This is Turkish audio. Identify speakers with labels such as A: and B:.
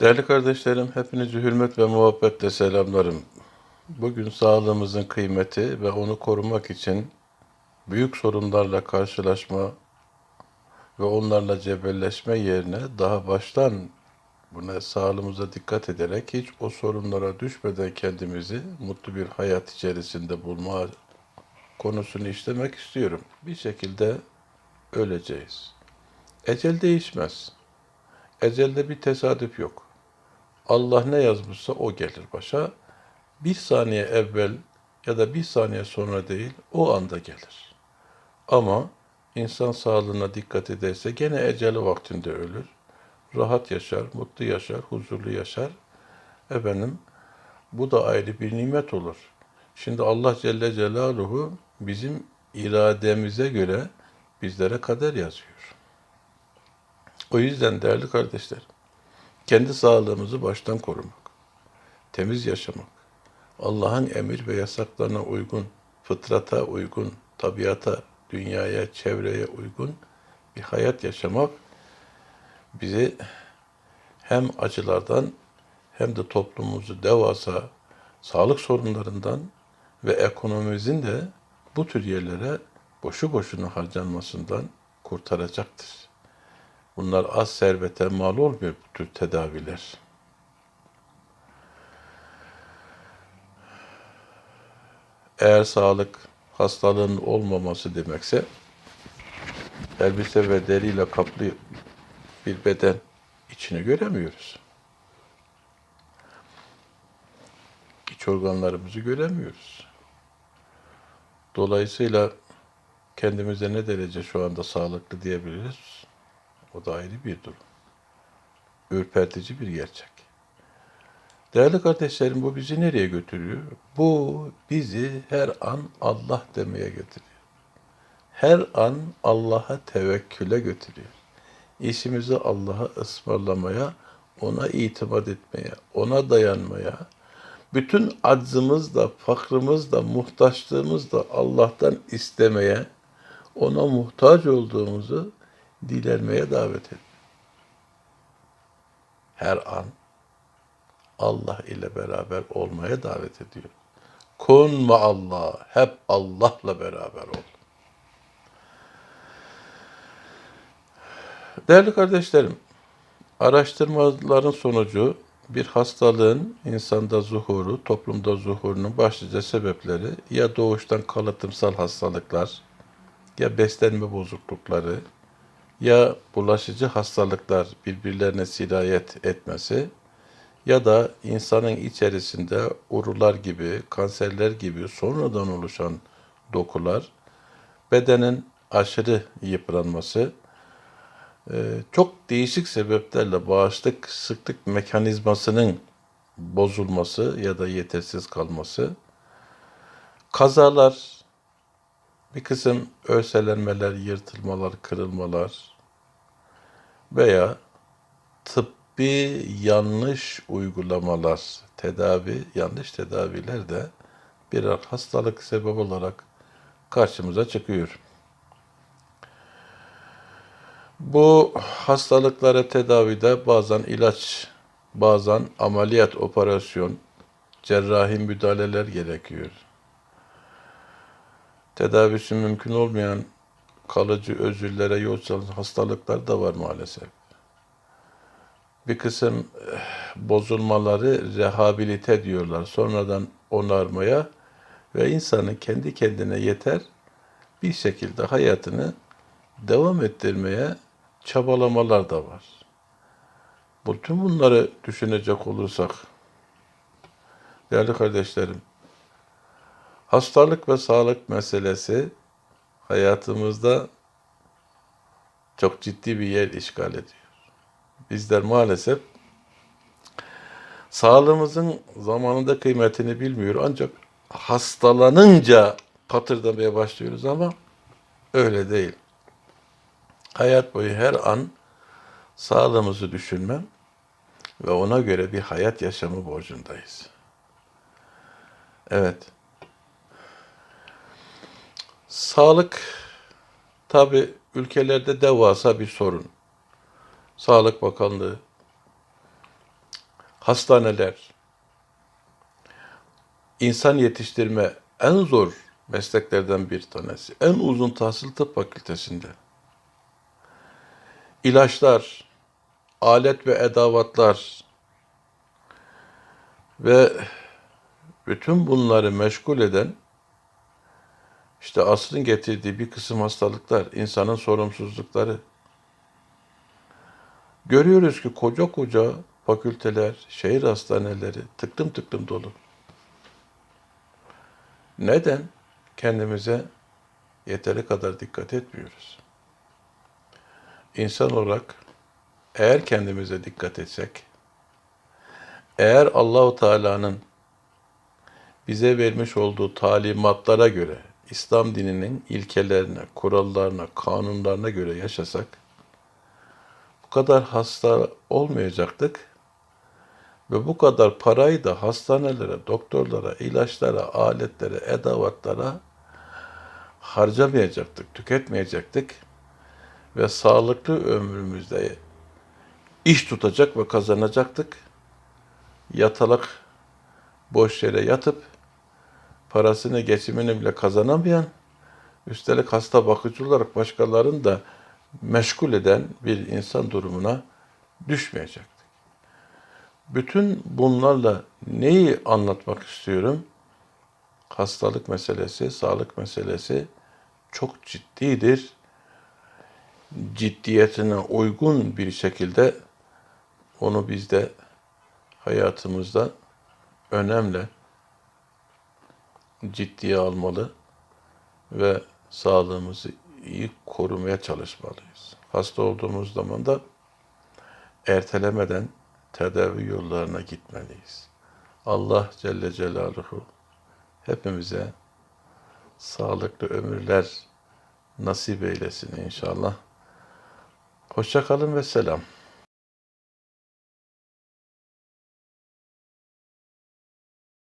A: Değerli kardeşlerim, hepinizi hürmet ve muhabbetle selamlarım. Bugün sağlığımızın kıymeti ve onu korumak için büyük sorunlarla karşılaşma ve onlarla cebelleşme yerine daha baştan buna sağlığımıza dikkat ederek hiç o sorunlara düşmeden kendimizi mutlu bir hayat içerisinde bulma konusunu işlemek istiyorum. Bir şekilde öleceğiz. Ecel değişmez. Ecelde bir tesadüf yok. Allah ne yazmışsa o gelir başa. Bir saniye evvel ya da bir saniye sonra değil, o anda gelir. Ama insan sağlığına dikkat ederse gene eceli vaktinde ölür. Rahat yaşar, mutlu yaşar, huzurlu yaşar. Efendim, bu da ayrı bir nimet olur. Şimdi Allah Celle Celaluhu bizim irademize göre bizlere kader yazıyor. O yüzden değerli kardeşler, kendi sağlığımızı baştan korumak, temiz yaşamak, Allah'ın emir ve yasaklarına uygun, fıtrata uygun, tabiata, dünyaya, çevreye uygun bir hayat yaşamak bizi hem acılardan hem de toplumumuzu devasa sağlık sorunlarından ve ekonomimizin de bu tür yerlere boşu boşuna harcanmasından kurtaracaktır. Bunlar az servete mal olmuyor bu tür tedaviler. Eğer sağlık hastalığın olmaması demekse elbise ve deriyle kaplı bir beden içini göremiyoruz. İç organlarımızı göremiyoruz. Dolayısıyla kendimize ne derece şu anda sağlıklı diyebiliriz? O da ayrı bir durum. Ürpertici bir gerçek. Değerli kardeşlerim bu bizi nereye götürüyor? Bu bizi her an Allah demeye götürüyor. Her an Allah'a tevekküle götürüyor. İşimizi Allah'a ısmarlamaya, ona itimat etmeye, ona dayanmaya, bütün aczımızla, fakrımızla, muhtaçlığımızla Allah'tan istemeye, ona muhtaç olduğumuzu dilenmeye davet ediyor. Her an Allah ile beraber olmaya davet ediyor. Kun ma Allah, hep Allah'la beraber ol. Değerli kardeşlerim, araştırmaların sonucu bir hastalığın insanda zuhuru, toplumda zuhurunun başlıca sebepleri ya doğuştan kalıtımsal hastalıklar, ya beslenme bozuklukları, ya bulaşıcı hastalıklar birbirlerine sirayet etmesi ya da insanın içerisinde urular gibi, kanserler gibi sonradan oluşan dokular, bedenin aşırı yıpranması, e, çok değişik sebeplerle bağışıklık sıklık mekanizmasının bozulması ya da yetersiz kalması, kazalar, bir kısım örselenmeler, yırtılmalar, kırılmalar veya tıbbi yanlış uygulamalar, tedavi, yanlış tedaviler de birer hastalık sebep olarak karşımıza çıkıyor. Bu hastalıklara tedavide bazen ilaç, bazen ameliyat, operasyon, cerrahi müdahaleler gerekiyor. Tedavisi mümkün olmayan kalıcı özürlere yol açan hastalıklar da var maalesef. Bir kısım eh, bozulmaları rehabilite diyorlar. Sonradan onarmaya ve insanın kendi kendine yeter bir şekilde hayatını devam ettirmeye çabalamalar da var. Bütün bunları düşünecek olursak, değerli kardeşlerim, hastalık ve sağlık meselesi hayatımızda çok ciddi bir yer işgal ediyor. Bizler maalesef sağlığımızın zamanında kıymetini bilmiyor ancak hastalanınca patırdamaya başlıyoruz ama öyle değil. Hayat boyu her an sağlığımızı düşünmem ve ona göre bir hayat yaşamı borcundayız. Evet. Sağlık tabi ülkelerde devasa bir sorun. Sağlık Bakanlığı hastaneler, insan yetiştirme en zor mesleklerden bir tanesi. En uzun tahsil tıp fakültesinde. İlaçlar, alet ve edavatlar ve bütün bunları meşgul eden işte asrın getirdiği bir kısım hastalıklar, insanın sorumsuzlukları. Görüyoruz ki koca koca fakülteler, şehir hastaneleri tıklım tıklım dolu. Neden? Kendimize yeteri kadar dikkat etmiyoruz. İnsan olarak eğer kendimize dikkat etsek, eğer Allahu Teala'nın bize vermiş olduğu talimatlara göre İslam dininin ilkelerine, kurallarına, kanunlarına göre yaşasak bu kadar hasta olmayacaktık ve bu kadar parayı da hastanelere, doktorlara, ilaçlara, aletlere, edavatlara harcamayacaktık, tüketmeyecektik ve sağlıklı ömrümüzde iş tutacak ve kazanacaktık. Yatalak boş yere yatıp parasını geçimini bile kazanamayan üstelik hasta bakıcı olarak başkalarını da meşgul eden bir insan durumuna düşmeyecektik. Bütün bunlarla neyi anlatmak istiyorum? Hastalık meselesi, sağlık meselesi çok ciddidir. Ciddiyetine uygun bir şekilde onu biz de hayatımızda önemli ciddiye almalı ve sağlığımızı iyi korumaya çalışmalıyız. Hasta olduğumuz zaman da ertelemeden tedavi yollarına gitmeliyiz. Allah Celle Celaluhu hepimize sağlıklı ömürler nasip eylesin inşallah. Hoşça kalın ve selam.